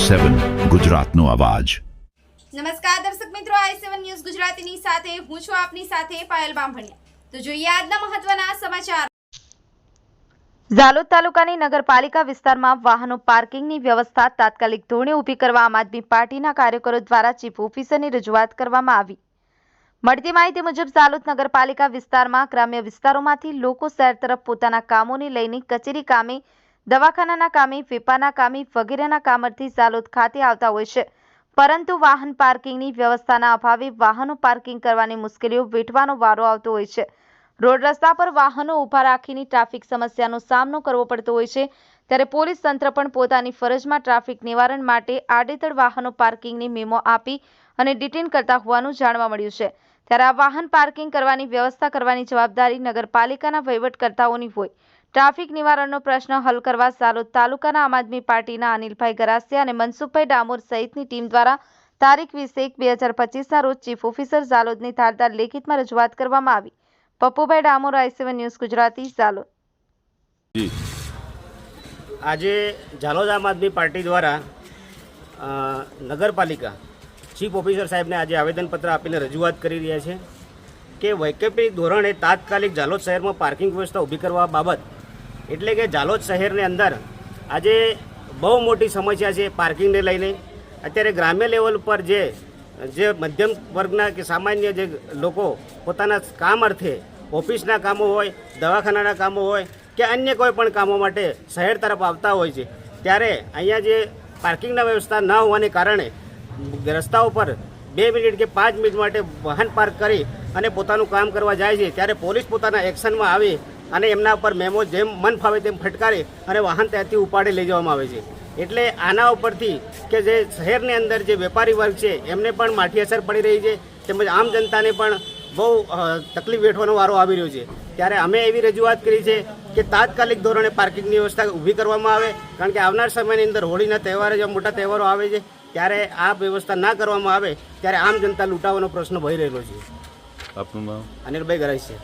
સેવન ગુજરાતનો અવાજ. નમસ્કાર દર્શક મિત્રો આઈ સેવન ન્યૂઝ ગુજરાતીની સાથે હું છું આપની સાથે પાયલ બામભણિયા. તો જોઈએ આજના મહત્વના સમાચાર. ઝાલોદ તાલુકાની નગરપાલિકા વિસ્તારમાં વાહનો પાર્કિંગની વ્યવસ્થા તાત્કાલિક ધોરણે ઊભી કરવા આમ આદમી પાર્ટીના કાર્યકરો દ્વારા ચીફ ઓફિસરની રજૂઆત કરવામાં આવી. મળતી માહિતી મુજબ ઝાલોદ નગરપાલિકા વિસ્તારમાં ગ્રામ્ય વિસ્તારોમાંથી લોકો શહેર તરફ પોતાના કામોને લઈને કચેરી કામે દવાખાનાના કામે, વેપારના કામે, વગેરેના કામરથી ઝાલોદ ખાતે આવતા હોય છે. પરંતુ વાહન પાર્કિંગની વ્યવસ્થાના અભાવે વાહનો પાર્કિંગ કરવાની મુશ્કેલીઓ વેઠવાનો વારો આવતો હોય છે. રોડ રસ્તા પર વાહનો ઊભા રાખીને ટ્રાફિક સમસ્યાનો સામનો કરવો પડતો હોય છે. ત્યારે પોલીસ તંત્ર પણ પોતાની ફરજમાં ટ્રાફિક નિવારણ માટે આડેધડ વાહનો પાર્કિંગની મેમો આપી અને ડિટેન કરતા હોવાનું જાણવા મળ્યું છે. ત્યારે આ વાહન પાર્કિંગ કરવાની વ્યવસ્થા કરવાની જવાબદારી નગરપાલિકાના વહીવટકર્તાઓની હોય. ટ્રાફિક નિવારણનો પ્રશ્ન હલ કરવા સાલોદ તાલુકાના આમ આદમી પાર્ટીના અનિલભાઈ ગરાસિયા અને મનસુખભાઈ ડામોર સહિતની ટીમ દ્વારા તારીખ વીસ એક બે હજાર પચીસના રોજ ચીફ ઓફિસર ઝાલોદની ધારદાર લેખિતમાં રજૂઆત કરવામાં આવી. Pappubhai Damor, I seven news, Gujarati Jhalod આજે ઝાલોદ આમ આદમી પાર્ટી દ્વારા નગરપાલિકા ચીફ ઓફિસર સાહેબને આજે આવેદનપત્ર આપીને રજૂઆત કરી રહ્યા છે કે વૈકલ્પિક ધોરણે તાત્કાલિક ઝાલોદ શહેરમાં પાર્કિંગ વ્યવસ્થા ઊભી કરવા બાબત એટલે કે ઝાલોદ શહેરની અંદર આજે બહુ મોટી સમસ્યા છે પાર્કિંગને લઈને. અત્યારે ગ્રામ્ય લેવલ પર જે જે મધ્યમ વર્ગના કે સામાન્ય જે લોકો પોતાના કામ અર્થે ઓફિસના કામો હોય, દવાખાનાના કામો હોય કે અન્ય કોઈ પણ કામો માટે શહેર તરફ આવતા હોય છે, ત્યારે અહીંયા જે પાર્કિંગના વ્યવસ્થા ન હોવાને કારણે રસ્તાઓ પર બે મિનિટ કે પાંચ મિનિટ માટે વાહન પાર્ક કરી અને પોતાનું કામ કરવા જાય છે, ત્યારે પોલીસ પોતાના એક્શનમાં આવી અને એમના ઉપર મેમો જેમ મન ફાવે તેમ ફટકારે અને વાહન ત્યાંથી ઉપાડી લઈ જવામાં આવે છે. એટલે આના ઉપરથી કે જે શહેરની અંદર જે વેપારી વર્ગ છે એમને પણ માઠી અસર પડી રહી છે. તેમજ આમ જનતાને પણ બહુ તકલીફ વેઠવાનો વારો આવી રહ્યો છે. ત્યારે અમે એવી રજૂઆત કરી છે કે તાત્કાલિક ધોરણે પાર્કિંગની વ્યવસ્થા ઊભી કરવામાં આવે. કારણ કે આવનાર સમયની અંદર હોળીના તહેવારો જેવા મોટા તહેવારો આવે છે ત્યારે આ વ્યવસ્થા ના કરવામાં આવે ત્યારે આમ જનતા લૂંટાવાનો પ્રશ્ન ભય રહેલો છે. આપનું નામ? અનિલભાઈ ગરાઈ છે.